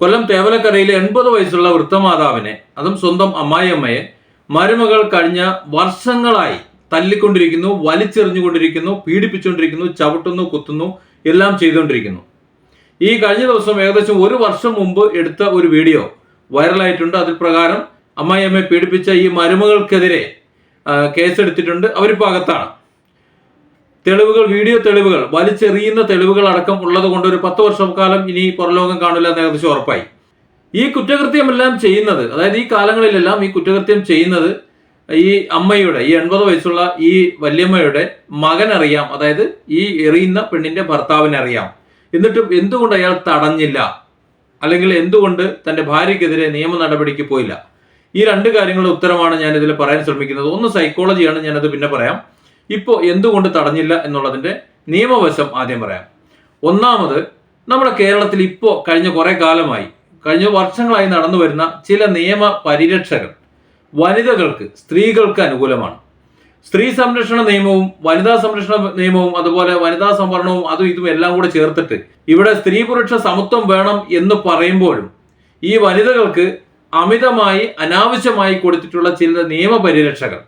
കൊല്ലം തേവലക്കരയിലെ എൺപത് വയസ്സുള്ള വൃദ്ധമാതാവിനെ അതും സ്വന്തം അമ്മായിയമ്മയെ മരുമകൾ കഴിഞ്ഞ വർഷങ്ങളായി തല്ലിക്കൊണ്ടിരിക്കുന്നു വലിച്ചെറിഞ്ഞുകൊണ്ടിരിക്കുന്നു പീഡിപ്പിച്ചുകൊണ്ടിരിക്കുന്നു ചവിട്ടുന്നു കുത്തുന്നു എല്ലാം ചെയ്തുകൊണ്ടിരിക്കുന്നു. ഈ കഴിഞ്ഞ ദിവസം ഏകദേശം ഒരു വർഷം മുമ്പ് എടുത്ത ഒരു വീഡിയോ വൈറലായിട്ടുണ്ട്. അതിൽ പ്രകാരം അമ്മായിയമ്മയെ പീഡിപ്പിച്ച ഈ മരുമകൾക്കെതിരെ കേസെടുത്തിട്ടുണ്ട്. അവരിപ്പോൾ അകത്താണ്. തെളിവുകൾ വീഡിയോ തെളിവുകൾ വലിച്ചെറിയുന്ന തെളിവുകൾ അടക്കം ഉള്ളത് കൊണ്ട് ഒരു പത്ത് വർഷക്കാലം ഇനി പുറലോകം കാണില്ല എന്ന് ഏകദേശം ഉറപ്പായി. ഈ കുറ്റകൃത്യമെല്ലാം ചെയ്യുന്നത് അതായത് ഈ കാലങ്ങളിലെല്ലാം ഈ കുറ്റകൃത്യം ചെയ്യുന്നത് ഈ അമ്മയുടെ ഈ എൺപത് വയസ്സുള്ള ഈ വല്യമ്മയുടെ മകനറിയാം അതായത് ഈ എറിയുന്ന പെണ്ണിന്റെ ഭർത്താവിനറിയാം. എന്നിട്ടും എന്തുകൊണ്ട് അയാൾ തടഞ്ഞില്ല? അല്ലെങ്കിൽ എന്തുകൊണ്ട് തന്റെ ഭാര്യയ്ക്കെതിരെ നിയമ നടപടിക്ക് പോയില്ല? ഈ രണ്ട് കാര്യങ്ങളുടെ ഉത്തരമാണ് ഞാൻ ഇതിൽ പറയാൻ ശ്രമിക്കുന്നത്. ഒന്ന് സൈക്കോളജിയാണ് ഞാനത് പിന്നെ പറയാം. ഇപ്പോൾ എന്തുകൊണ്ട് തടഞ്ഞില്ല എന്നുള്ളതിന്റെ നിയമവശം ആദ്യം പറയാം. ഒന്നാമത് നമ്മുടെ കേരളത്തിൽ ഇപ്പോൾ കഴിഞ്ഞ കുറേ കാലമായി കഴിഞ്ഞ വർഷങ്ങളായി നടന്നു വരുന്ന ചില നിയമ പരിരക്ഷകൾ വനിതകൾക്ക് സ്ത്രീകൾക്ക് അനുകൂലമാണ്. സ്ത്രീ സംരക്ഷണ നിയമവും വനിതാ സംരക്ഷണ നിയമവും അതുപോലെ വനിതാ സംവരണവും അതും ഇതും എല്ലാം കൂടെ ചേർത്തിട്ട് ഇവിടെ സ്ത്രീ പുരുഷ സമത്വം വേണം എന്ന് പറയുമ്പോഴും ഈ വനിതകൾക്ക് അമിതമായി അനാവശ്യമായി കൊടുത്തിട്ടുള്ള ചില നിയമപരിരക്ഷകൾ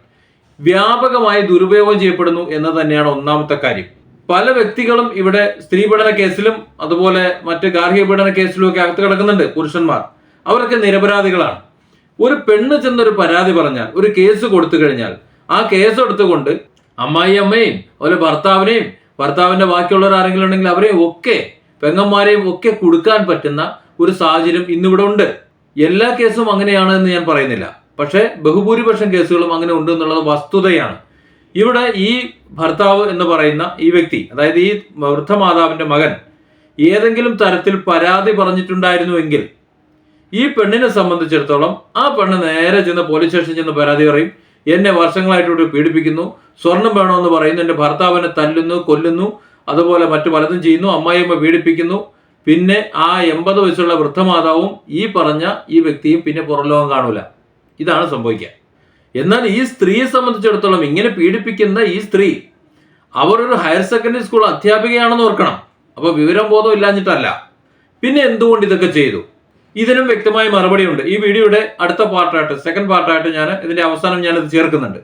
വ്യാപകമായി ദുരുപയോഗം ചെയ്യപ്പെടുന്നു എന്ന് തന്നെയാണ് ഒന്നാമത്തെ കാര്യം. പല വ്യക്തികളും ഇവിടെ സ്ത്രീ പീഡന കേസിലും അതുപോലെ മറ്റ് ഗാർഹിക പീഡന കേസിലും ഒക്കെ അകത്ത് കിടക്കുന്നുണ്ട് പുരുഷന്മാർ. അവരൊക്കെ നിരപരാധികളാണ്. ഒരു പെണ്ണ് ചെന്നൊരു പരാതി പറഞ്ഞാൽ ഒരു കേസ് കൊടുത്തു കഴിഞ്ഞാൽ ആ കേസ് എടുത്തുകൊണ്ട് അമ്മായി അമ്മയും അതുപോലെ ഭർത്താവിനെയും ഭർത്താവിന്റെ ബാക്കിയുള്ളവർ ആരെങ്കിലും ഉണ്ടെങ്കിൽ അവരെയും ഒക്കെ പെങ്ങന്മാരെയും ഒക്കെ കൊടുക്കാൻ പറ്റുന്ന ഒരു സാഹചര്യം ഇന്നിവിടെ ഉണ്ട്. എല്ലാ കേസും അങ്ങനെയാണ് എന്ന് ഞാൻ പറയുന്നില്ല. പക്ഷേ ബഹുഭൂരിപക്ഷം കേസുകളും അങ്ങനെ ഉണ്ട് എന്നുള്ളത് വസ്തുതയാണ്. ഇവിടെ ഈ ഭർത്താവ് എന്ന് പറയുന്ന ഈ വ്യക്തി അതായത് ഈ വൃദ്ധമാതാവിന്റെ മകൻ ഏതെങ്കിലും തരത്തിൽ പരാതി പറഞ്ഞിട്ടുണ്ടായിരുന്നുവെങ്കിൽ ഈ പെണ്ണിനെ സംബന്ധിച്ചിടത്തോളം ആ പെണ്ണ് നേരെ ചെന്ന് പോലീസ് സ്റ്റേഷനിൽ ചെന്ന് പരാതി പറയും. എന്നെ വർഷങ്ങളായിട്ട് ഇവിടെ പീഡിപ്പിക്കുന്നു സ്വർണം വേണമെന്ന് പറയുന്നു എന്റെ ഭർത്താവിനെ തല്ലുന്നു കൊല്ലുന്നു അതുപോലെ മറ്റു പലതും ചെയ്യുന്നു അമ്മായിയമ്മ പീഡിപ്പിക്കുന്നു. പിന്നെ ആ എൺപത് വയസ്സുള്ള വൃദ്ധമാതാവും ഈ പറഞ്ഞ ഈ വ്യക്തിയും പിന്നെ പുറംലോകം കാണൂല. ഇതാണ് സംഭവിക്കുക. എന്നാൽ ഈ സ്ത്രീയെ സംബന്ധിച്ചിടത്തോളം ഇങ്ങനെ പീഡിപ്പിക്കുന്ന ഈ സ്ത്രീ അവർ ഒരു ഹയർ സെക്കൻഡറി സ്കൂൾ അധ്യാപികയാണെന്ന് ഓർക്കണം. അപ്പോൾ വിവരം ബോധം ഇല്ലാഞ്ഞിട്ടല്ല. പിന്നെ എന്തുകൊണ്ട് ഇതൊക്കെ ചെയ്തു? ഇതിനും വ്യക്തമായ മറുപടിയുണ്ട്. ഈ വീഡിയോയുടെ അടുത്ത പാർട്ടായിട്ട് സെക്കൻഡ് പാർട്ടായിട്ട് ഞാൻ ഇതിന്റെ അവസാനം ഞാനത് ചേർക്കുന്നുണ്ട്.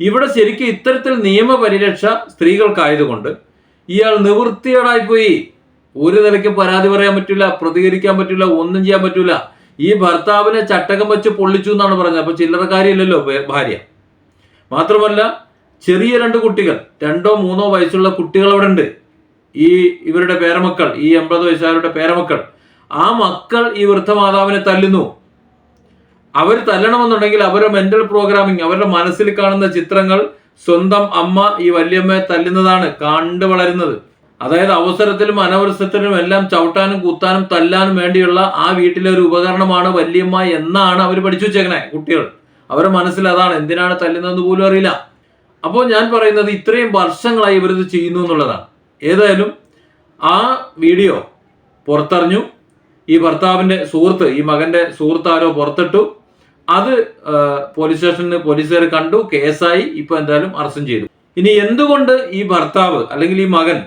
ഇവിടെ ശരിക്കും ഇത്തരത്തിൽ നിയമപരിരക്ഷ സ്ത്രീകൾക്കായതുകൊണ്ട് ഇയാൾ നിവൃത്തിയോടായിപ്പോയി. ഒരു നിലയ്ക്ക് പരാതി പറയാൻ പറ്റില്ല പ്രതികരിക്കാൻ പറ്റില്ല ഒന്നും ചെയ്യാൻ പറ്റില്ല ഈ ഭർത്താവിനെ ചട്ടകം വെച്ച് പൊള്ളിച്ചു എന്നാണ് പറഞ്ഞത്. അപ്പൊ ചില്ലറക്കാരിയല്ലല്ലോ ഭേ- ഭാര്യ. മാത്രമല്ല ചെറിയ രണ്ട് കുട്ടികൾ രണ്ടോ മൂന്നോ വയസ്സുള്ള കുട്ടികൾ അവിടെ ഉണ്ട്. ഈ ഇവരുടെ പേരമക്കൾ ഈ എൺപത് വയസ്സുകാരുടെ പേരമക്കൾ. ആ മക്കൾ ഈ വൃദ്ധമാതാവിനെ തല്ലുന്നു. അവർ തല്ലണമെന്നുണ്ടെങ്കിൽ അവരുടെ മെന്റൽ പ്രോഗ്രാമിംഗ് അവരുടെ മനസ്സിൽ കാണുന്ന ചിത്രങ്ങൾ സ്വന്തം അമ്മ ഈ വല്യമ്മയെ തല്ലുന്നതാണ് കണ്ടു വളരുന്നത് അതായത് അവസരത്തിലും അനവസരത്തിലും എല്ലാം ചവിട്ടാനും കുത്താനും തല്ലാനും വേണ്ടിയുള്ള ആ വീട്ടിലെ ഒരു ഉപകരണമാണ് വല്യമ്മ എന്നാണ് അവർ പഠിച്ചു വെച്ചേക്കണേ കുട്ടികൾ. അവരുടെ മനസ്സിൽ അതാണ് എന്തിനാണ് തല്ലുന്നതെന്ന് പോലും അറിയില്ല. അപ്പോൾ ഞാൻ പറയുന്നത് ഇത്രയും വർഷങ്ങളായി ഇവരിത് ചെയ്യുന്നു എന്നുള്ളതാണ്. ഏതായാലും ആ വീഡിയോ പുറത്തറിഞ്ഞു. ഈ ഭർത്താവിന്റെ സുഹൃത്ത് ഈ മകന്റെ സുഹൃത്ത് ആരോ പുറത്തിട്ടു. അത് പോലീസ് സ്റ്റേഷനിൽ പോലീസുകാർ കണ്ടു കേസായി. ഇപ്പോൾ എന്തായാലും അറസ്റ്റും ചെയ്തു. ഇനി എന്തുകൊണ്ട് ഈ ഭർത്താവ് അല്ലെങ്കിൽ ഈ മകൻ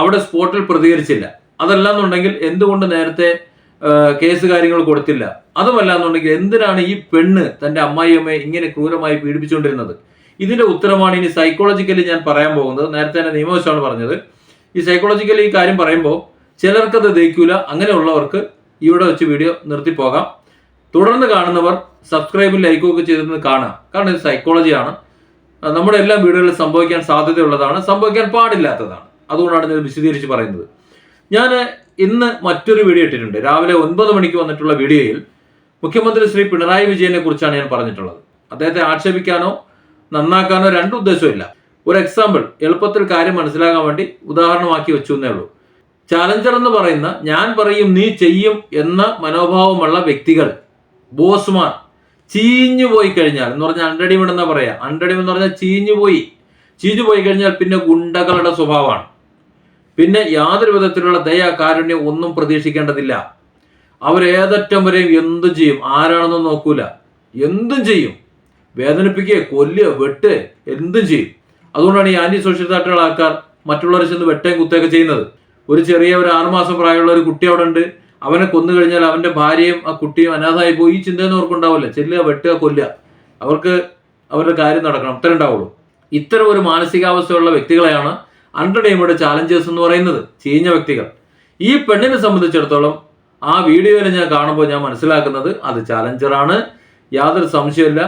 അവിടെ സ്പോട്ടിൽ പ്രതികരിച്ചില്ല. അതല്ല എന്നുണ്ടെങ്കിൽ എന്തുകൊണ്ട് നേരത്തെ കേസ് കാര്യങ്ങൾ കൊടുത്തില്ല? അതുമല്ല എന്നുണ്ടെങ്കിൽ എന്തിനാണ് ഈ പെണ്ണ് തന്റെ അമ്മായിയമ്മയെ ഇങ്ങനെ ക്രൂരമായി പീഡിപ്പിച്ചുകൊണ്ടിരുന്നത്? ഇതിന്റെ ഉത്തരമാണ് ഇനി സൈക്കോളജിക്കലി ഞാൻ പറയാൻ പോകുന്നത്. നേരത്തെ തന്നെ നിയമവശമാണ് പറഞ്ഞത്. ഈ സൈക്കോളജിക്കലി ഈ കാര്യം പറയുമ്പോൾ ചിലർക്കത് ദഹിക്കൂല. അങ്ങനെയുള്ളവർക്ക് ഇവിടെ വെച്ച് വീഡിയോ നിർത്തിപ്പോകാം തുടർന്ന് കാണുന്നവർ സബ്സ്ക്രൈബും ലൈക്കും ഒക്കെ ചെയ്തിരുന്ന് കാണാം. കാരണം ഇത് സൈക്കോളജിയാണ് നമ്മുടെ എല്ലാ വീടുകളിലും സംഭവിക്കാൻ സാധ്യതയുള്ളതാണ്. സംഭവിക്കാൻ പാടില്ലാത്തതാണ്. അതുകൊണ്ടാണ് ഞാൻ വിശദീകരിച്ച് പറയുന്നത്. ഞാൻ ഇന്ന് മറ്റൊരു വീഡിയോ ഇട്ടിട്ടുണ്ട്. രാവിലെ ഒൻപത് മണിക്ക് വന്നിട്ടുള്ള വീഡിയോയിൽ മുഖ്യമന്ത്രി ശ്രീ പിണറായി വിജയനെ കുറിച്ചാണ് ഞാൻ പറഞ്ഞിട്ടുള്ളത്. അദ്ദേഹത്തെ ആക്ഷേപിക്കാനോ നന്നാക്കാനോ രണ്ട് ഉദ്ദേശമില്ല ഒരു എക്സാമ്പിൾ എളുപ്പത്തിൽ കാര്യം മനസ്സിലാകാൻ വേണ്ടി ഉദാഹരണമാക്കി വെച്ചു എന്നേ ഉള്ളൂ. ചാലഞ്ചർ എന്ന് പറയുന്ന ഞാൻ പറയും നീ ചെയ്യും എന്ന മനോഭാവമുള്ള വ്യക്തികൾ ബോസ്മാർ ചീഞ്ഞു പോയി കഴിഞ്ഞാൽ എന്ന് പറഞ്ഞാൽ അണ്ടടിമെന്നാ പറയാ? അണ്ടടിമെന്ന് പറഞ്ഞാൽ ചീഞ്ഞു പോയി. ചീഞ്ഞു പോയി കഴിഞ്ഞാൽ പിന്നെ ഗുണ്ടകളുടെ സ്വഭാവമാണ്. പിന്നെ യാതൊരു വിധത്തിലുള്ള ദയ കാരുണ്യം ഒന്നും പ്രതീക്ഷിക്കേണ്ടതില്ല. അവരേതറ്റം വരെയും എന്തും ചെയ്യും. ആരാണെന്നും നോക്കൂല. എന്തും ചെയ്യും. വേദനിപ്പിക്കുക കൊല്ലുക വെട്ട് എന്തും ചെയ്യും. അതുകൊണ്ടാണ് ഈ ആന്റി സോഷ്യൽ ആയിട്ടുള്ള ആൾക്കാർ മറ്റുള്ളവരെ ചെന്ന് വെട്ടയും കുത്തുകയൊക്കെ ചെയ്യുന്നത്. ഒരു ചെറിയ ഒരു ആറുമാസം പ്രായമുള്ള ഒരു കുട്ടി അവിടെ ഉണ്ട്. അവനെ കൊന്നു കഴിഞ്ഞാൽ അവന്റെ ഭാര്യയും ആ കുട്ടിയും അനാഥായി പോയി. ഈ ചിന്തയൊന്നും അവർക്കുണ്ടാവില്ല ചെല്ലുക വെട്ടുക കൊല്ലുക. അവർക്ക് അവരുടെ കാര്യം നടക്കണം. അത്ര ഉണ്ടാവുള്ളൂ. ഇത്തരം ഒരു മാനസികാവസ്ഥയുള്ള വ്യക്തികളെയാണ് അണ്ടർ ഡേമയുടെ ചാലഞ്ചേഴ്സ് എന്ന് പറയുന്നത് ചീഞ്ഞ വ്യക്തികൾ. ഈ പെണ്ണിനെ സംബന്ധിച്ചിടത്തോളം ആ വീഡിയോയിൽ ഞാൻ കാണുമ്പോൾ ഞാൻ മനസ്സിലാക്കുന്നത് അത് ചാലഞ്ചറാണ് യാതൊരു സംശയമില്ല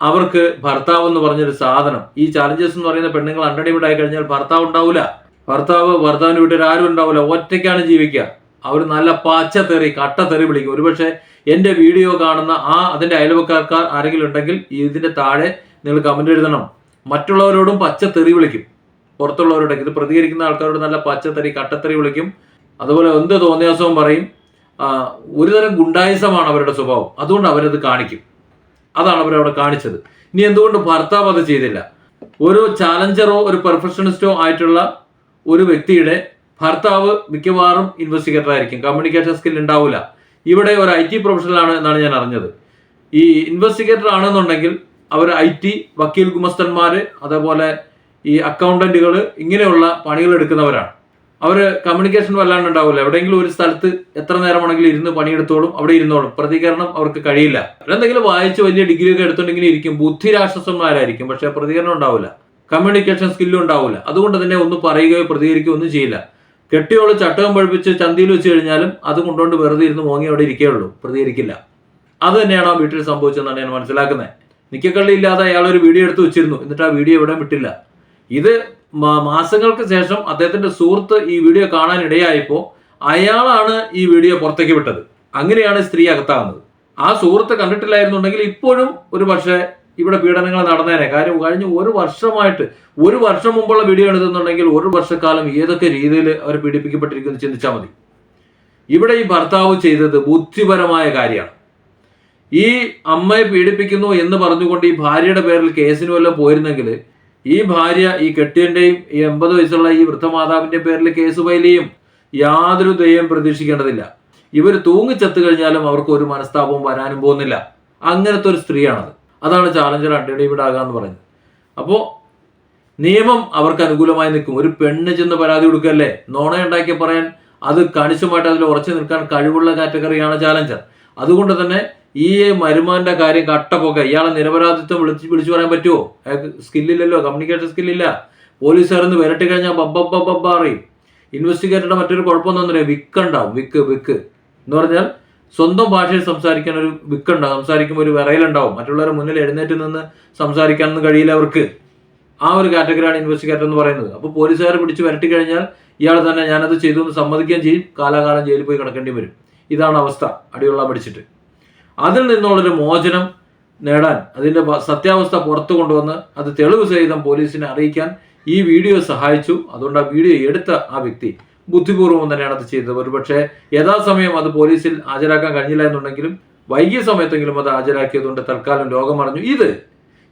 അവർക്ക് ഭർത്താവ് എന്ന് പറഞ്ഞൊരു സാധനം. ഈ ചാലഞ്ചേഴ്സ് എന്ന് പറയുന്ന പെണ്ണുങ്ങൾ അണ്ടടിമിഡ് ആയി കഴിഞ്ഞാൽ ഭർത്താവ് ഉണ്ടാവില്ല ഭർത്താവ് ഭർത്താവിന് വീട്ടിൽ ആരും ഉണ്ടാവില്ല ഒറ്റയ്ക്കാണ് ജീവിക്കുക. അവർ നല്ല പച്ച തെറി കട്ട തെറി വിളിക്കും. ഒരുപക്ഷെ എന്റെ വീഡിയോ കാണുന്ന ആ അതിന്റെ അയൽവക്കാർക്കാർ ആരെങ്കിലും ഉണ്ടെങ്കിൽ ഇതിന്റെ താഴെ നിങ്ങൾ കമന്റ് എഴുതണം. മറ്റുള്ളവരോടും പച്ച തെറി വിളിക്കും. പുറത്തുള്ളവരോടൊക്കെ ഇത് പ്രതികരിക്കുന്ന ആൾക്കാരോട് നല്ല പച്ചത്തറി കട്ടത്തറി വിളിക്കും. അതുപോലെ എന്ത് തോന്നിയാസവും പറയും ഒരുതരം ഗുണ്ടായുസമാണ് അവരുടെ സ്വഭാവം. അതുകൊണ്ട് അവരത് കാണിക്കും. അതാണ് അവരവിടെ കാണിച്ചത്. ഇനി എന്തുകൊണ്ട് ഭർത്താവ് അത് ചെയ്തില്ല? ഒരു ചാലഞ്ചറോ ഒരു പെർഫെക്ഷനിസ്റ്റോ ആയിട്ടുള്ള ഒരു വ്യക്തിയുടെ ഭർത്താവ് മിക്കവാറും ഇൻവെസ്റ്റിഗേറ്റർ ആയിരിക്കും കമ്മ്യൂണിക്കേഷൻ സ്കിൽ ഉണ്ടാവില്ല ഇവിടെ ഒരു ഐ ടി പ്രൊഫഷണൽ ആണ് എന്നാണ് ഞാൻ അറിഞ്ഞത്. ഈ ഇൻവെസ്റ്റിഗേറ്റർ ആണെന്നുണ്ടെങ്കിൽ അവർ ഐ ടി വക്കീൽ ഗുമസ്തന്മാര് അതേപോലെ ഈ അക്കൗണ്ടന്റുകൾ ഇങ്ങനെയുള്ള പണികൾ എടുക്കുന്നവരാണ്. അവർ കമ്മ്യൂണിക്കേഷൻ വല്ലാണ്ട് ഉണ്ടാവില്ല എവിടെയെങ്കിലും ഒരു സ്ഥലത്ത് എത്ര നേരം വേണമെങ്കിലും ഇരുന്ന് പണിയെടുത്തോളും അവിടെ ഇരുന്നോളും. പ്രതികരണം അവർക്ക് കഴിയില്ല. എന്തെങ്കിലും വായിച്ച് വലിയ ഡിഗ്രി ഒക്കെ എടുത്തുണ്ടെങ്കിൽ ഇരിക്കും. ബുദ്ധി രാക്ഷസന്മാരായിരിക്കും പക്ഷെ പ്രതികരണം ഉണ്ടാവില്ല കമ്മ്യൂണിക്കേഷൻ സ്കില്ലും ഉണ്ടാവില്ല അതുകൊണ്ട് തന്നെ ഒന്നും പറയുകയോ പ്രതികരിക്കുകയോ ഒന്നും ചെയ്യില്ല. കെട്ടിയോൾ ചട്ടകം പഴിപ്പിച്ച് ചന്തിയിൽ വെച്ച് കഴിഞ്ഞാലും അത് കൊണ്ടുകൊണ്ട് വെറുതെ ഇരുന്ന് മോങ്ങി അവിടെ ഇരിക്കുകയുള്ളൂ പ്രതികരിക്കില്ല. അത് തന്നെയാണ് ആ വീട്ടിൽ സംഭവിച്ചതെന്നാണ് ഞാൻ മനസ്സിലാക്കുന്നത്. നിക്കക്കള്ളി ഇല്ലാതെ അയാൾ ഒരു വീഡിയോ എടുത്ത് വെച്ചിരുന്നു. എന്നിട്ട് ആ വീഡിയോ എവിടെ വിട്ടില്ല. ഇത് മാസങ്ങൾക്ക് ശേഷം അദ്ദേഹത്തിന്റെ സുഹൃത്ത് ഈ വീഡിയോ കാണാൻ ഇടയായപ്പോൾ അയാളാണ് ഈ വീഡിയോ പുറത്തേക്ക് വിട്ടത്. അങ്ങനെയാണ് സ്ത്രീ അകത്താകുന്നത്. ആ സുഹൃത്ത് കണ്ടിട്ടില്ലായിരുന്നുണ്ടെങ്കിൽ ഇപ്പോഴും ഒരു പക്ഷേ ഇവിടെ പീഡനങ്ങൾ നടന്നേനെ. കാര്യം കഴിഞ്ഞ ഒരു വർഷമായിട്ട് ഒരു വർഷം മുമ്പുള്ള വീഡിയോ എടുത്തുന്നുണ്ടെങ്കിൽ ഒരു വർഷക്കാലം ഏതൊക്കെ രീതിയിൽ അവർ പീഡിപ്പിക്കപ്പെട്ടിരിക്കുന്നു ചിന്തിച്ചാൽ മതി. ഇവിടെ ഈ ഭർത്താവ് ചെയ്തത് ബുദ്ധിപരമായ കാര്യമാണ്. ഈ അമ്മയെ പീഡിപ്പിക്കുന്നു എന്ന് പറഞ്ഞുകൊണ്ട് ഈ ഭാര്യയുടെ പേരിൽ കേസിന് വല്ലതും പോയിരുന്നെങ്കിൽ ഈ ഭാര്യ ഈ കെട്ടിയന്റെയും ഈ എൺപത് വയസ്സുള്ള ഈ വൃദ്ധമാതാവിന്റെ പേരിൽ കേസ് ഫയൽ ചെയ്യും. യാതൊരു ദയം പ്രതീക്ഷിക്കേണ്ടതില്ല. ഇവർ തൂങ്ങിച്ചത്തു കഴിഞ്ഞാലും അവർക്ക് ഒരു മനസ്താപവും വരാനും പോകുന്നില്ല. അങ്ങനത്തെ ഒരു സ്ത്രീയാണത്. അതാണ് ചാലഞ്ചർ അണ്ടഡിവിഡ് ആകുക എന്ന് പറയുന്നത്. അപ്പോൾ നിയമം അവർക്ക് അനുകൂലമായി നിൽക്കും. ഒരു പെണ്ണ് ചെന്ന് പരാതി കൊടുക്കല്ലേ? നോണയുണ്ടാക്കി പറയാൻ അത് കണിശമായിട്ട് അതിൽ ഉറച്ചു നിൽക്കാൻ കഴിവുള്ള കാറ്റഗറിയാണ് ചാലഞ്ചർ. അതുകൊണ്ട് തന്നെ ഈ മരുമാന്റെ കാര്യം കട്ടപ്പൊക്കെ ഇയാളെ നിരപരാധിത്വം വിളിച്ച് വിളിച്ചു പറയാൻ പറ്റുമോ അയാൾക്ക് സ്കില്ലില്ലല്ലോ കമ്മ്യൂണിക്കേഷൻ സ്കില്ലില്ല പോലീസുകാരൊന്ന് വിരട്ടി കഴിഞ്ഞാൽ ബബ്ബ അറിയും ഇൻവെസ്റ്റിഗേറ്ററുടെ മറ്റൊരു കുഴപ്പമൊന്നും വിക്കുണ്ടാവും വിക്ക് വിക്ക്. വിക്ക് എന്ന് പറഞ്ഞാൽ സ്വന്തം ഭാഷയിൽ സംസാരിക്കാൻ ഒരു വിക്കുണ്ടാവും സംസാരിക്കുമ്പോൾ ഒരു വിറയിലുണ്ടാവും. മറ്റുള്ളവരെ മുന്നിൽ എഴുന്നേറ്റ് നിന്ന് സംസാരിക്കാനൊന്നും കഴിയില്ല അവർക്ക്. ആ ഒരു കാറ്റഗറിയാണ് ഇൻവെസ്റ്റിഗേറ്റർ എന്ന് പറയുന്നത്. അപ്പോൾ പോലീസുകാരെ പിടിച്ച് വരട്ടി കഴിഞ്ഞാൽ ഇയാൾ തന്നെ ഞാനത് ചെയ്തു എന്ന് സമ്മതിക്കുകയും ചെയ്യും. കാലാകാലം ജയിലിൽ പോയി കിടക്കേണ്ടി വരും. ഇതാണ് അവസ്ഥ. അടിയുള്ള പഠിച്ചിട്ട്. അതിൽ നിന്നുള്ളൊരു മോചനം നേടാൻ അതിന്റെ സത്യാവസ്ഥ പുറത്തു കൊണ്ടുവന്ന് അത് തെളിവ് സഹിതം പോലീസിനെ അറിയിക്കാൻ ഈ വീഡിയോ സഹായിച്ചു. അതുകൊണ്ട് ആ വീഡിയോ എടുത്ത ആ വ്യക്തി ബുദ്ധിപൂർവം തന്നെയാണ് അത് ചെയ്തത്. ഒരുപക്ഷെ യഥാസമയം അത് പോലീസിൽ ഹാജരാക്കാൻ കഴിഞ്ഞില്ല എന്നുണ്ടെങ്കിലും വൈകിയ സമയത്തെങ്കിലും അത് ഹാജരാക്കിയതുകൊണ്ട് തൽക്കാലം ലോകം അറിഞ്ഞു ഇത്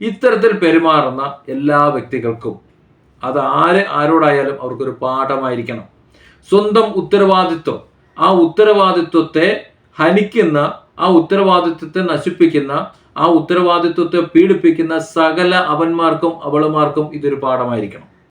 ഇത്തരത്തിൽ പെരുമാറുന്ന എല്ലാ വ്യക്തികൾക്കും അത് ആര് ആരോടായാലും അവർക്കൊരു പാഠമായിരിക്കണം. സ്വന്തം ഉത്തരവാദിത്വം ആ ഉത്തരവാദിത്വത്തെ ഹനിക്കുന്ന ആ ഉത്തരവാദിത്വത്തെ നശിപ്പിക്കുന്ന ആ ഉത്തരവാദിത്വത്തെ പീഡിപ്പിക്കുന്ന സകല അവന്മാർക്കും അവളുമാർക്കും ഇതൊരു പാഠമായിരിക്കണം.